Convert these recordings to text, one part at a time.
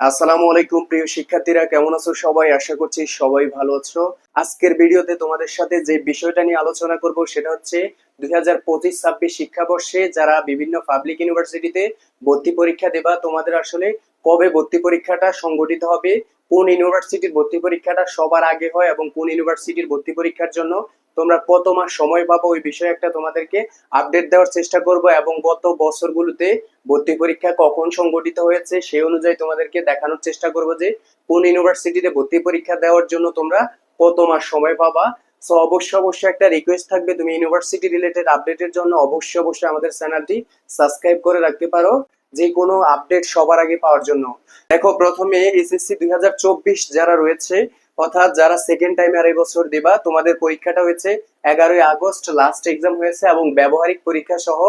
আসসালামু আলাইকুম, প্রিয় শিক্ষার্থীরা। কেমন আছো সবাই? আশা করছি সবাই ভালো আছো। আজকের ভিডিওতে তোমাদের সাথে যে বিষয়টা নিয়ে আলোচনা করব, সেটা হচ্ছে দুই হাজার শিক্ষাবর্ষে যারা বিভিন্ন পাবলিক ইউনিভার্সিটিতে ভর্তি পরীক্ষা দেবা, তোমাদের আসলে কবে ভর্তি পরীক্ষাটা সংগঠিত হবে, কোন ইউনিভার্সিটির ভর্তি পরীক্ষাটা সবার আগে হয় এবং কোন ইউনিভার্সিটির ভর্তি পরীক্ষার জন্য তোমরা কত মাস সময় পাবো ওই বিষয়ে একটা তোমাদেরকে আপডেট দেওয়ার চেষ্টা করব এবং গত বছরগুলোতে ভর্তি পরীক্ষা কখন সংগঠিত হয়েছে সেই অনুযায়ী তোমাদেরকে দেখানোর চেষ্টা করব যে কোন ইউনিভার্সিটিতে ভর্তি পরীক্ষা দেওয়ার জন্য তোমরা কত মাস সময় পাবা। সো অবশ্যই অবশ্যই একটা রিকোয়েস্ট থাকবে। তুমি ইউনিভার্সিটি রিলেটেড আপডেটের জন্য অবশ্যই অবশ্যই আমাদের চ্যানেলটি সাবস্ক্রাইব করে রাখতে পারো, যে কোনো আপডেট সবার আগে পাওয়ার জন্য। দেখো, প্রথমে এসএসসি দুই হাজার চব্বিশ যারা রয়েছে অর্থাৎ যারা সেকেন্ড টাইম আর বছর দিবা, তোমাদের পরীক্ষাটা হয়েছে এগারোই আগস্ট লাস্ট এক্সাম হয়েছে এবং ব্যবহারিক পরীক্ষা সহ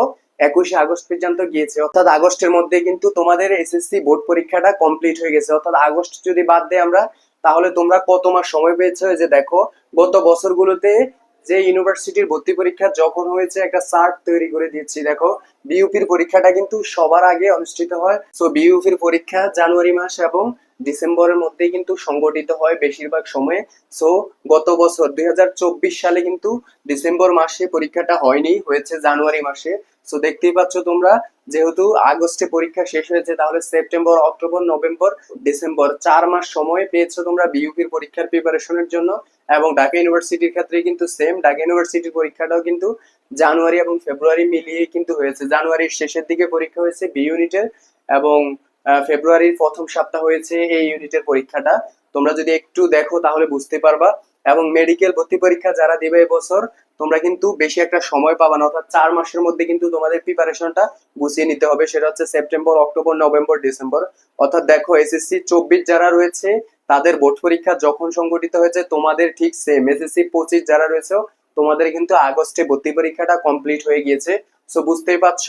একুশে আগস্ট পর্যন্ত গিয়েছে। অর্থাৎ আগস্টের মধ্যে কিন্তু তোমাদের এসএসসি বোর্ড পরীক্ষাটা কমপ্লিট হয়ে গেছে। অর্থাৎ আগস্ট যদি বাদ দেয় আমরা, তাহলে তোমরা কত মাস সময় পেয়েছ? যে দেখো, গত বছরগুলোতে যে ইউনিভার্সিটির ভর্তি পরীক্ষা যখন হয়েছে, একটা চার্ট তৈরি করে দিচ্ছি, দেখো। বিইউপির পরীক্ষাটা কিন্তু সবার আগে অনুষ্ঠিত হয়। সো বিইউপির পরীক্ষা জানুয়ারি মাস এবং ডিসেম্বরের মধ্যে কিন্তু সংগঠিত হয় বেশিরভাগ সময়ে। সো গত বছর দুই হাজার চব্বিশ সালে কিন্তু ডিসেম্বর মাসে পরীক্ষাটা হয়নি, হয়েছে জানুয়ারি মাসে। সো দেখতেই পাচ্ছ তোমরা, যেহেতু আগস্টে পরীক্ষা শেষ হয়েছে, তাহলে সেপ্টেম্বর অক্টোবর নভেম্বর ডিসেম্বর চার মাস সময় পেয়েছ তোমরা বিইউপির পরীক্ষার প্রিপারেশনের জন্য। এবং ঢাকা ইউনিভার্সিটির ক্ষেত্রে কিন্তু সেম ঢাকা ইউনিভার্সিটির পরীক্ষাটাও কিন্তু জানুয়ারি এবং ফেব্রুয়ারি মিলিয়ে কিন্তু হয়েছে। জানুয়ারির শেষের দিকে পরীক্ষা হয়েছে বি ইউনিটের এবং ফেব্রুয়ারির প্রথম সপ্তাহ হয়েছে এই ইউনিটের পরীক্ষাটা। তোমরা যদি একটু দেখো তাহলে বুঝতে পারবা। এবং মেডিকেল ভর্তি পরীক্ষা যারা দিবে এবছর তোমরা কিন্তু বেশি একটা সময় পাবা না, অর্থাৎ চার মাসের মধ্যে কিন্তু তোমাদের প্রিপারেশনটা গুছিয়ে নিতে হবে। সেটা হচ্ছে সেপ্টেম্বর অক্টোবর নভেম্বর ডিসেম্বর অর্থাৎ দেখো এসএসসি চব্বিশ যারা রয়েছে, তাদের বোর্ড পরীক্ষা যখন সংগঠিত হয়েছে, তোমাদের ঠিক সেম এসএসসি পঁচিশ যারা রয়েছে, তোমাদের কিন্তু আগস্টে ভর্তি পরীক্ষাটা কমপ্লিট হয়ে গিয়েছে। সো বুঝতেই পারছ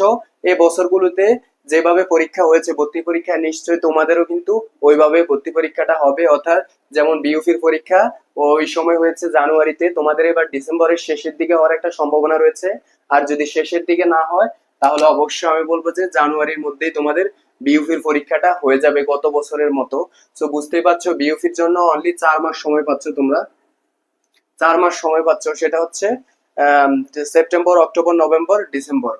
এই বছরগুলোতে যেভাবে পরীক্ষা হয়েছে, ভর্তি পরীক্ষা নিশ্চয়ই তোমাদেরও কিন্তু ওইভাবে ভর্তি পরীক্ষাটা হবে। অর্থাৎ যেমন বিউপির পরীক্ষা ওই সময় হয়েছে জানুয়ারিতে। তোমাদের এবার ডিসেম্বরের শেষের দিকে হওয়ার একটা সম্ভাবনা রয়েছে। আর যদি শেষের দিকে না হয়, তাহলে অবশ্যই আমি বলব যে জানুয়ারির মধ্যেই তোমাদের বিউপির পরীক্ষাটা হয়ে যাবে গত বছরের মতো। সো বুঝতেই পারছ বিউপির জন্য অনলি চার মাস সময় পাচ্ছ তোমরা। চার মাস সময় পাচ্ছ, সেটা হচ্ছে September October November December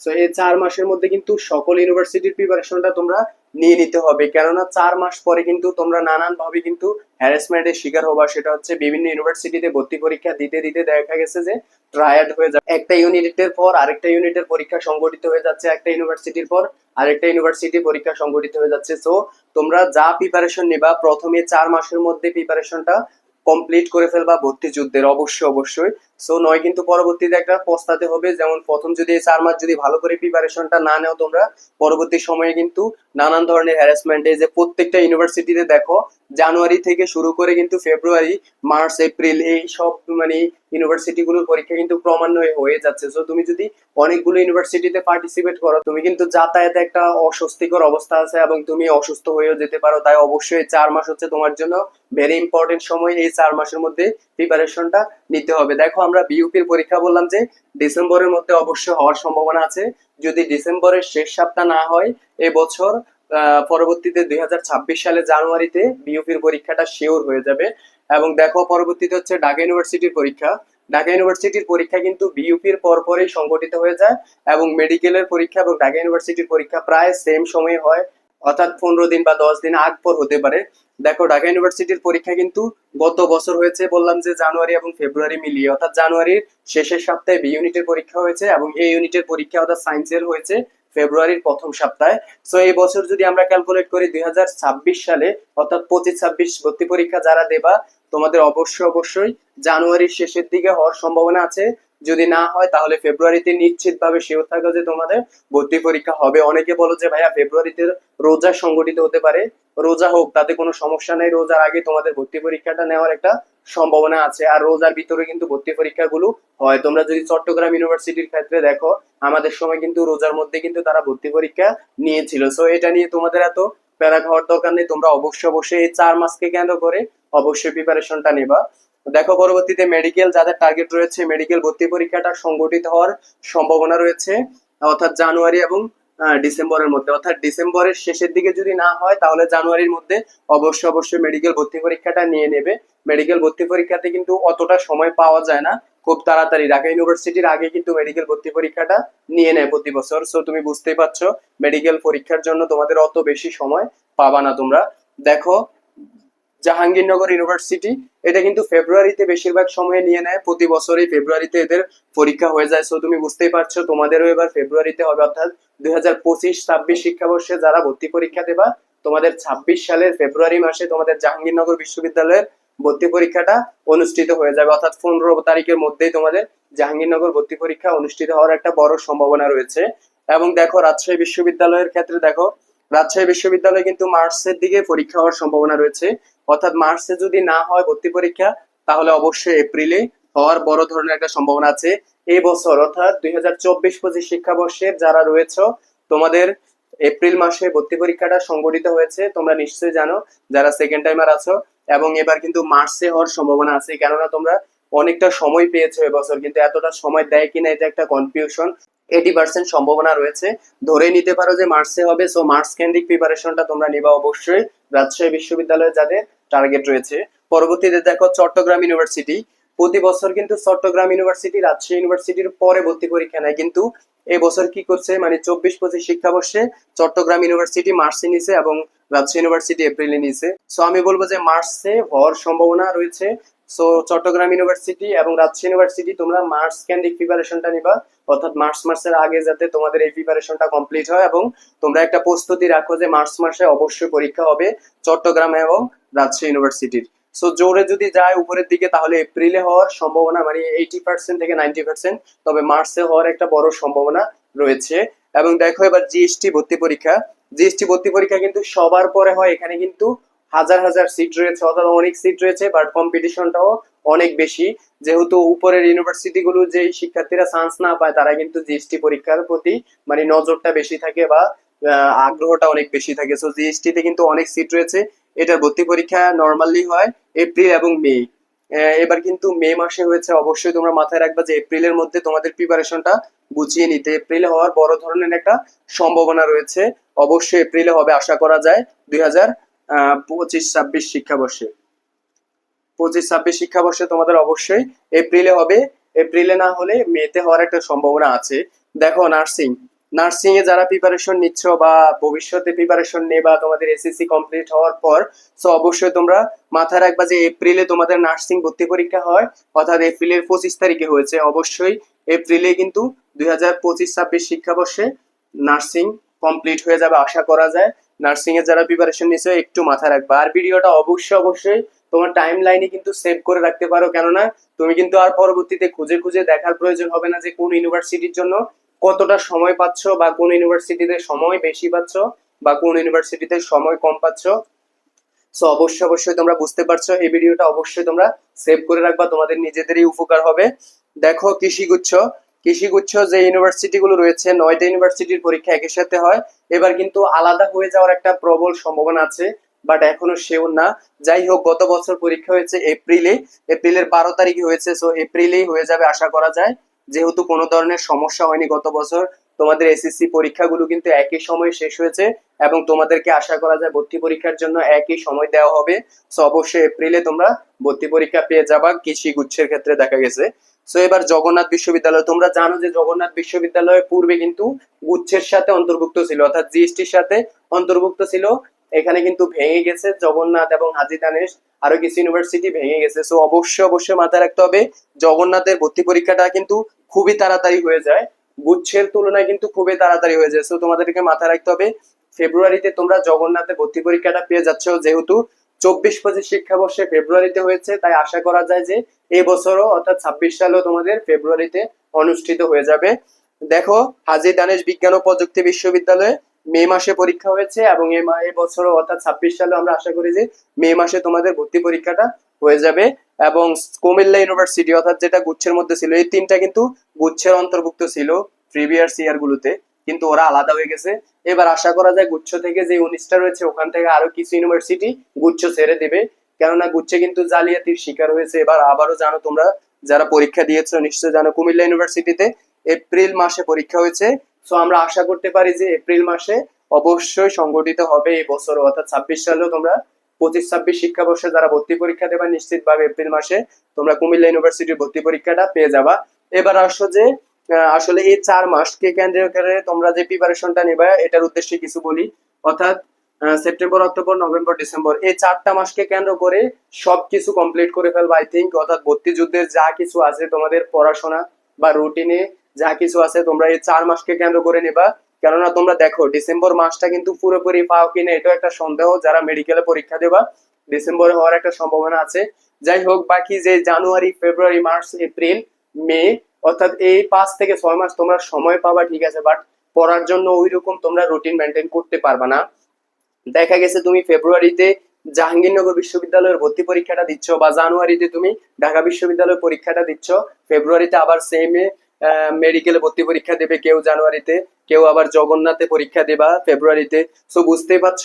so এই চার মাসের মধ্যে কিন্তু সকল ইউনিভার্সিটির প্রিপারেশনটা তোমরা নিয়ে নিতে হবে। কেননা চার মাস পরে কিন্তু তোমরা নানান ভাবে কিন্তু হ্যারাসমেন্টের শিকার হবা। সেটা হচ্ছে বিভিন্ন ইউনিভার্সিটিতে ভর্তি পরীক্ষা দিতে দিতে দেখা গেছে যে ট্রায়ার্ড হয়ে যাবে একটা ইউনিটের পর আরেকটা ইউনিটের পরীক্ষা সংগঠিত হয়ে যাচ্ছে, একটা ইউনিভার্সিটির পর আরেকটা ইউনিভার্সিটি পরীক্ষা সংগঠিত হয়ে যাচ্ছে। সো তোমরা যা প্রিপারেশন নিবা, প্রথমে চার মাসের মধ্যে প্রিপারেশনটা কমপ্লিট করে ফেলবা ভর্তি যুদ্ধের। অবশ্যই অবশ্যই। সো নয় কিন্তু পরবর্তীতে একটা পস্তাতে হবে। যেমন প্রথম যদি চার মাস যদি ভালো করে প্রিপারেশনটা না নেও তোমরা, পরবর্তী সময়ে কিন্তু নানান ধরনের হ্যারাসমেন্ট যে প্রত্যেকটা ইউনিভার্সিটিতে দেখো, জানুয়ারি থেকে শুরু করে কিন্তু ফেব্রুয়ারি মার্চ এপ্রিল এই সব মানে ইউনিভার্সিটিগুলোর পরীক্ষা কিন্তু ক্রমান্বয়ে হয়ে যাচ্ছে। সো তুমি যদি অনেকগুলো ইউনিভার্সিটিতে পার্টিসিপেট করো, তুমি কিন্তু যাতায়াতে একটা অস্বস্তিকর অবস্থা আছে এবং তুমি অসুস্থ হয়েও যেতে পারো। তাই অবশ্যই চার মাস হচ্ছে তোমার জন্য ভেরি ইম্পর্টেন্ট সময় এই চার মাসের মধ্যে প্রিপারেশনটা নিতে হবে। দেখো আমরা বিইউপির পরীক্ষা বললাম যে ডিসেম্বরের মধ্যে অবশ্যই হওয়ার সম্ভাবনা আছে। যদি ডিসেম্বরের শেষ সপ্তাহ না হয়, এবছর পরবর্তীতে দুই সালে জানুয়ারিতে বিইউপির পরীক্ষাটা শিওর হয়ে যাবে। এবং দেখো, পরবর্তীতে হচ্ছে ঢাকা ইউনিভার্সিটির পরীক্ষা। ঢাকা ইউনিভার্সিটির পরীক্ষা কিন্তু বিইউপির পরপরই সংগঠিত হয়ে যায় এবং মেডিকেলের পরীক্ষা এবং ঢাকা ইউনিভার্সিটির পরীক্ষা প্রায় সেম সময়ে হয়। অর্থাৎ পনেরো দিন বা দশ দিন আগ পর হতে পারে। দেখো, ঢাকা ইউনিভার্সিটির পরীক্ষা কিন্তু গত বছর হয়েছে, বললাম যে জানুয়ারি এবং ফেব্রুয়ারি মিলিয়ে। অর্থাৎ জানুয়ারির শেষের সপ্তাহে বি ইউনিটের পরীক্ষা হয়েছে এবং এ ইউনিটের পরীক্ষা অর্থাৎ সায়েন্সের হয়েছে ফেব্রুয়ারির প্রথম সপ্তাহে। সো এই বছর যদি আমরা ক্যালকুলেট করি দুই হাজার ছাব্বিশ সালে, অর্থাৎ পঁচিশ ছাব্বিশ ভর্তি পরীক্ষা যারা দেবা, তোমাদের অবশ্যই অবশ্যই জানুয়ারির শেষের দিকে হওয়ার সম্ভাবনা আছে। যদি না হয়, তাহলে ফেব্রুয়ারিতে নিশ্চিত ভাবে শিওর থাকো যে তোমাদের ভর্তি পরীক্ষা হবে। অনেকে বলো যে, ভাইয়া, ফেব্রুয়ারিতে রোজা সংগঠিত হতে পারে। রোজা হোক, তাতে কোনো সমস্যা নেই। রোজার আগে তোমাদের ভর্তি পরীক্ষাটা নেওয়ার একটা সম্ভাবনা আছে। আর রোজার ভিতরে কিন্তু ভর্তি পরীক্ষাগুলো হয়। তোমরা যদি চট্টগ্রাম ইউনিভার্সিটির ক্ষেত্রে দেখো, আমাদের সময় কিন্তু রোজার মধ্যে কিন্তু তারা ভর্তি পরীক্ষা নিয়েছিল। সো এটা নিয়ে তোমাদের এত প্যারা খাওয়ার দরকার নেই। তোমরা অবশ্যই অবশ্যই এই চার মাসকে কেন্দ্র করে অবশ্যই প্রিপারেশনটা নেবা। দেখো, পরবর্তীতে মেডিকেল যাদের টার্গেট রয়েছে মেডিকেল ভর্তি পরীক্ষাটা সংগঠিত হওয়ার সম্ভাবনা রয়েছে, অর্থাৎ জানুয়ারি এবং ডিসেম্বরের মধ্যে। অর্থাৎ ডিসেম্বরের শেষের দিকে যদি না হয়, তাহলে জানুয়ারির মধ্যে অবশ্যই অবশ্যই মেডিকেল ভর্তি পরীক্ষাটা নিয়ে নেবে। মেডিকেল ভর্তি পরীক্ষাতে কিন্তু অতটা সময় পাওয়া যায় না, খুব তাড়াতাড়ি। ঢাকা ইউনিভার্সিটির আগে কিন্তু মেডিকেল ভর্তি পরীক্ষাটা নিয়ে নেয় প্রতি বছর। সো তুমি বুঝতেই পারছ মেডিকেল পরীক্ষার জন্য তোমাদের অত বেশি সময় পাবা না তোমরা। দেখো জাহাঙ্গীরনগর ইউনিভার্সিটি এটা কিন্তু ফেব্রুয়ারিতে বেশিরভাগ সময় নিয়ে নেয়। প্রতি বছরই ফেব্রুয়ারিতে এদের পরীক্ষা হয়ে যায়। সো তুমি বুঝতেই পারছ, তোমাদেরও এবার ফেব্রুয়ারিতে হবে। অর্থাৎ দুই হাজার পঁচিশ ছাব্বিশ শিক্ষাবর্ষে যারা ভর্তি পরীক্ষা দেবা, তোমাদের ছাব্বিশ সালের ফেব্রুয়ারি মাসে তোমাদের জাহাঙ্গীরনগর বিশ্ববিদ্যালয়ের ভর্তি পরীক্ষাটা অনুষ্ঠিত হয়ে যাবে। অর্থাৎ পনেরো তারিখের মধ্যেই তোমাদের জাহাঙ্গীরনগর ভর্তি পরীক্ষা অনুষ্ঠিত হওয়ার একটা বড় সম্ভাবনা রয়েছে। এবং দেখো, রাজশাহী বিশ্ববিদ্যালয়ের ক্ষেত্রে দেখো রাজশাহী বিশ্ববিদ্যালয়ে কিন্তু মার্চের দিকে পরীক্ষা হওয়ার সম্ভাবনা রয়েছে। অর্থাৎ মার্চে যদি না হয় ভর্তি পরীক্ষা, তাহলে অবশ্যই এপ্রিলে হওয়ার বড় ধরনের একটা সম্ভাবনা আছে। এই বছর, অর্থাৎ দুই হাজার চব্বিশ পঁচিশ শিক্ষাবর্ষের যারা রয়েছে, তোমাদের এপ্রিল মাসে ভর্তি পরীক্ষাটা সংগঠিত হয়েছে, তোমরা নিশ্চয়ই জানো যারা সেকেন্ড টাইমার আছো। এবং এবার কিন্তু মার্চে হওয়ার সম্ভাবনা আছে, কেননা তোমরা অনেকটা সময় পেয়েছ এবছর, কিন্তু এতটা সময় দেয় কিনা এটা একটা কনফিউশন এইটি পার্সেন্ট সম্ভাবনা রয়েছে। ধরে নিতে পারো যে মার্চে হবে সো মার্চ কেন্দ্রিক প্রিপারেশনটা তোমরা নিবা অবশ্যই। রাজশাহী বিশ্ববিদ্যালয়ে যাদের টার্গেট রয়েছে। পরবর্তীতে দেখো চট্টগ্রাম ইউনিভার্সিটি প্রতি বছর কিন্তু চট্টগ্রাম ইউনিভার্সিটি রাজশাহী ইউনিভার্সিটির পরে ভর্তি পরীক্ষা নেয়। কিন্তু এই বছর কি করছে? মানে চব্বিশ পঁচিশ শিক্ষাবর্ষে চট্টগ্রাম ইউনিভার্সিটি মার্চে নিছে এবং রাজশাহী ইউনিভার্সিটি এপ্রিলে নিছে। সো আমি বলব যে মার্চে হওয়ার সম্ভাবনা রয়েছে। সো চট্টগ্রাম ইউনিভার্সিটি এবং রাজশাহী ইউনিভার্সিটি তোমরা মার্চ কেন্দ্রিক প্রিপারেশনটা নিবা। অর্থাৎ মার্চ মাসের আগে যাতে তোমাদের এই প্রিপারেশনটা কমপ্লিট হয় এবং তোমরা একটা প্রস্তুতি রাখো যে মার্চ মাসে অবশ্যই পরীক্ষা হবে চট্টগ্রাম এবং রাজশাহী ইউনিভার্সিটির সো জোরে যদি যায় উপরের দিকে তাহলে এপ্রিলে হওয়ার সম্ভাবনা মানে এইটি পার্সেন্ট থেকে নাইনটি পার্সেন্ট তবে মার্চে হওয়ার একটা বড় সম্ভাবনা রয়েছে। এবং দেখো এবার জিএসটি ভর্তি পরীক্ষা। জিএসটি ভর্তি পরীক্ষা কিন্তু সবার পরে হয়, এখানে কিন্তু হাজার হাজার সিট রয়েছে অর্থাৎ অনেক সিট রয়েছে বাট কম্পিটিশনটাও অনেক বেশি। যেহেতু উপরের ইউনিভার্সিটি গুলো যে শিক্ষার্থীরা চান্স না পায়, তারা কিন্তু জিএসটি পরীক্ষার প্রতি মানে নজরটা বেশি থাকে বা আগ্রহটা অনেক বেশি থাকে। সো জিএসটি তে কিন্তু অনেক সিট রয়েছে। এটার ভর্তি পরীক্ষা নর্মালি হয় এপ্রিল এবং মে এবার কিন্তু মে মাসে হয়েছে, অবশ্যই তোমরা মাথায় রাখবা যে এপ্রিলের মধ্যে তোমাদের প্রিপারেশনটা গুছিয়ে নিতে। এপ্রিল হওয়ার বড় ধরনের একটা সম্ভাবনা রয়েছে। অবশ্যই এপ্রিলে হবে, আশা করা যায়। দুই হাজার পঁচিশ, ছাব্বিশ শিক্ষাবর্ষে। পঁচিশ, ছাব্বিশ শিক্ষাবর্ষে তোমাদের অবশ্যই এপ্রিলে হবে। এপ্রিলে না হলে মেতে হওয়ার একটা সম্ভাবনা আছে। দেখো, নার্সিং। নার্সিং এ যারা প্রিপারেশন নিচ্ছ বা ভবিষ্যতে প্রিপারেশন নেবা তোমাদের এসএসসি কমপ্লিট হওয়ার পর সো অবশ্যই তোমরা মাথায় রাখবা যে এপ্রিলে তোমাদের নার্সিং ভর্তি পরীক্ষা হয়, অর্থাৎ এপ্রিলের পঁচিশ তারিখে হয়েছে। অবশ্যই এপ্রিলে কিন্তু দুই হাজার পঁচিশ, ছাব্বিশ শিক্ষাবর্ষে নার্সিং কমপ্লিট হয়ে যাবে, আশা করা যায়। নার্সিং এর যারা প্রিপারেশন নিচ্ছে একটু মাথায় রাখবা। আর ভিডিওটা অবশ্যই অবশ্যই তোমার টাইম লাইনে কিন্তু সেভ করে রাখতে পারো। কেননা, তুমি কিন্তু আর পরবর্তীতে খুঁজে খুঁজে দেখার প্রয়োজন হবে না যে কোন ইউনিভার্সিটির জন্য কতটা সময় পাচ্ছ বা কোন ইউনিভার্সিটিতে সময় বেশি পাচ্ছ বা কোন ইউনিভার্সিটিতে সময় কম পাচ্ছ। সো অবশ্যই অবশ্যই তোমরা বুঝতে পারছ, এই ভিডিওটা অবশ্যই তোমরা সেভ করে রাখবা। তোমাদের নিজেদেরই উপকার হবে। দেখো কৃষিগুচ্ছ কৃষিগুচ্ছ যে ইউনিভার্সিটি গুলো রয়েছে, নয়টা ইউনিভার্সিটির পরীক্ষা একই সাথে হয়। এবার কিন্তু আলাদা হয়ে যাওয়ার একটা প্রবল সম্ভাবনা আছে, বাট এখনও সেও না। যাই হোক, গত বছর পরীক্ষা হয়েছে এপ্রিলে। এপ্রিলের বারো তারিখে হয়েছে সো এপ্রিলেই হয়ে যাবে আশা করা যায়। যেহেতু কোনো ধরনের সমস্যা হয়নি গত বছর, তোমাদের এসএসসি পরীক্ষাগুলো কিন্তু একই সময়ে শেষ হয়েছে এবং তোমাদেরকে আশা করা যায় ভর্তি পরীক্ষার জন্য একই সময় দেওয়া হবে। সো অবশ্যই এপ্রিলে তোমরা ভর্তি পরীক্ষা পেয়ে যাবা কৃষি গুচ্ছের ক্ষেত্রে দেখা গেছে। সো এবার জগন্নাথ বিশ্ববিদ্যালয়, তোমরা জানো যে জগন্নাথ বিশ্ববিদ্যালয় পূর্বে কিন্তু গুচ্ছের সাথে অন্তর্ভুক্ত ছিল, অর্থাৎ জিএসটির সাথে অন্তর্ভুক্ত ছিল। এখানে কিন্তু ভেঙে গেছে জগন্নাথ এবং হাজি দানেশ আরও কিছু ইউনিভার্সিটি ভেঙে গেছে। সো অবশ্যই অবশ্যই মাথায় রাখতে হবে, জগন্নাথের ভর্তি পরীক্ষাটা কিন্তু খুবই তাড়াতাড়ি হয়ে যায়। গুচ্ছের তুলনায় কিন্তু খুবই তাড়াতাড়ি হয়ে যায়। সো তোমাদেরকে মাথায় রাখতে হবে, ফেব্রুয়ারিতে তোমরা জগন্নাথের ভর্তি পরীক্ষাটা পেয়ে যাচ্ছ, যেহেতু চব্বিশ পঁচিশ শিক্ষাবর্ষে ফেব্রুয়ারিতে হয়েছে, তাই আশা করা যায় যে এই বছরও, অর্থাৎ ছাব্বিশ সালেও তোমাদের ফেব্রুয়ারিতে অনুষ্ঠিত হয়ে যাবে। দেখো, হাজি দানেশ বিজ্ঞান ও প্রযুক্তি বিশ্ববিদ্যালয়ে মে মাসে পরীক্ষা হয়েছে এবং এই মা- এই বছরও, অর্থাৎ ছাব্বিশ সালে আমরা আশা করি যে মে মাসে তোমাদের ভর্তি পরীক্ষাটা হয়ে যাবে এবং কুমিল্লা ইউনিভার্সিটি, অর্থাৎ যেটা গুচ্ছের মধ্যে ছিল, এই তিনটা কিন্তু গুচ্ছের অন্তর্ভুক্ত ছিল প্রিভিয়াস ইয়ার গুলোতে কিন্তু ওরা আলাদা হয়ে গেছে। এবার আশা করা যায় গুচ্ছ থেকে যে উনিশটা রয়েছে, ওখান থেকে আরও কিছু ইউনিভার্সিটি গুচ্ছ ছেড়ে দেবে। কেননা গুচ্ছে কিন্তু জালিয়াতির শিকার হয়েছে। এবার আবারও জানো তোমরা, যারা পরীক্ষা দিয়েছ নিশ্চয় জানো কুমিল্লা ইউনিভার্সিটিতে এপ্রিল মাসে পরীক্ষা হয়েছে। সো আমরা আশা করতে পারি যে এপ্রিল মাসে অবশ্যই সংগঠিত হবে এই বছর, অর্থাৎ ছাব্বিশ সালেও তোমরা পঁচিশ, ছাব্বিশ শিক্ষাবর্ষে যারা ভর্তি পরীক্ষা দেবা, নিশ্চিতভাবে এপ্রিল মাসে তোমরা কুমিল্লা ইউনিভার্সিটির ভর্তি পরীক্ষাটা পেয়ে যাবা। এবার আসো যে আসলে এই চার মাসকে কেন্দ্র করে তোমরা যে প্রিপারেশনটা নেবা, এটার উদ্দেশ্যে কিছু বলি। অর্থাৎ সেপ্টেম্বর অক্টোবর নভেম্বর ডিসেম্বর এই চারটা মাসকে কেন্দ্র করে সবকিছু কমপ্লিট করে ফেলবা আই থিঙ্ক অর্থাৎ ভর্তি যুদ্ধের যা কিছু আছে তোমাদের পড়াশোনা বা রুটিনে যা কিছু আছে তোমরা এই চার মাসকে কেন্দ্র করে নেবা। কেননা তোমরা দেখো ডিসেম্বর মাসটা কিন্তু পুরোপুরি পাও কিনা এটা একটা সন্দেহ। যারা মেডিকেলে পরীক্ষা দেবা ডিসেম্বরে হওয়ার একটা সম্ভাবনা আছে। যাই হোক, বাকি যে জানুয়ারি ফেব্রুয়ারি মার্চ এপ্রিল মে অর্থাৎ এই পাঁচ থেকে ছয় মাস তোমরা সময় পাবা, ঠিক আছে? বাট পড়ার জন্য ওই রকম তোমরা রুটিন মেনটেন করতে পারবা না। দেখা গেছে তুমি ফেব্রুয়ারিতে জাহাঙ্গীরনগর বিশ্ববিদ্যালয়ের ভর্তি পরীক্ষাটা দিচ্ছ বা জানুয়ারিতে তুমি ঢাকা বিশ্ববিদ্যালয়ের পরীক্ষাটা দিচ্ছ। ফেব্রুয়ারিতে আবার সেমে মেডিকেলে ভর্তি পরীক্ষা দেবে কেউ জানুয়ারিতে কেউ আবার জগন্নাথে পরীক্ষা দেবা ফেব্রুয়ারিতে সো বুঝতেই পারছ?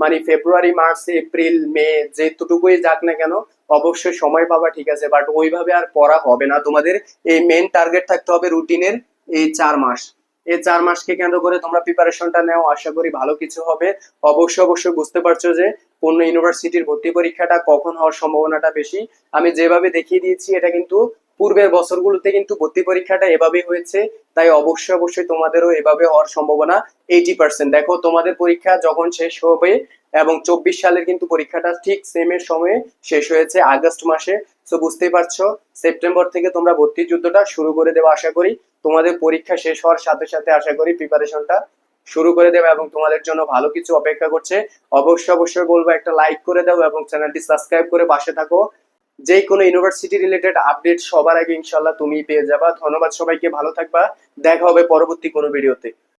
মানে ফেব্রুয়ারি মার্চ এপ্রিল মে যেটুকুই যাক না কেন অবশ্যই সময় পাবা, ঠিক আছে? বাট ওইভাবে আর পড়া হবে না। তোমাদের এই মেন টার্গেট থাকতে হবে রুটিনের এই চার মাস। এই চার মাসকে কেন্দ্র করে তোমরা প্রিপারেশনটা নাও। আশা করি ভালো কিছু হবে। অবশ্যই অবশ্যই বুঝতে পারছ যে কোন ইউনিভার্সিটির ভর্তি পরীক্ষাটা কখন হওয়ার সম্ভাবনাটা বেশি। আমি যেভাবে দেখিয়ে দিয়েছি, এটা কিন্তু পূর্বের বছরগুলোতে কিন্তু ভর্তি পরীক্ষাটা এভাবেই হয়েছে। তাই অবশ্যই অবশ্যই তোমাদেরও এভাবে হওয়ার সম্ভাবনা এইটি পার্সেন্ট দেখো, তোমাদের পরীক্ষা যখন শেষ হবে এবং চব্বিশ সালের কিন্তু পরীক্ষাটা ঠিক সেমের সময়ে শেষ হয়েছে আগস্ট মাসে। তো বুঝতেই পারছ, সেপ্টেম্বর থেকে তোমরা ভর্তি যুদ্ধটা শুরু করে দেবো আশা করি। তোমাদের পরীক্ষা শেষ হওয়ার সাথে সাথে আশা করি প্রিপারেশনটা শুরু করে দেবে এবং তোমাদের জন্য ভালো কিছু অপেক্ষা করছে। অবশ্যই অবশ্যই বলব একটা লাইক করে দাও এবং চ্যানেলটি সাবস্ক্রাইব করে পাশে থাকো। যে কোনো ইউনিভার্সিটি রিলেটেড আপডেট সবার আগে ইনশাল্লাহ তুমি পেয়ে যাবা। ধন্যবাদ সবাইকে, ভালো থাকবা। দেখা হবে পরবর্তী কোনো ভিডিওতে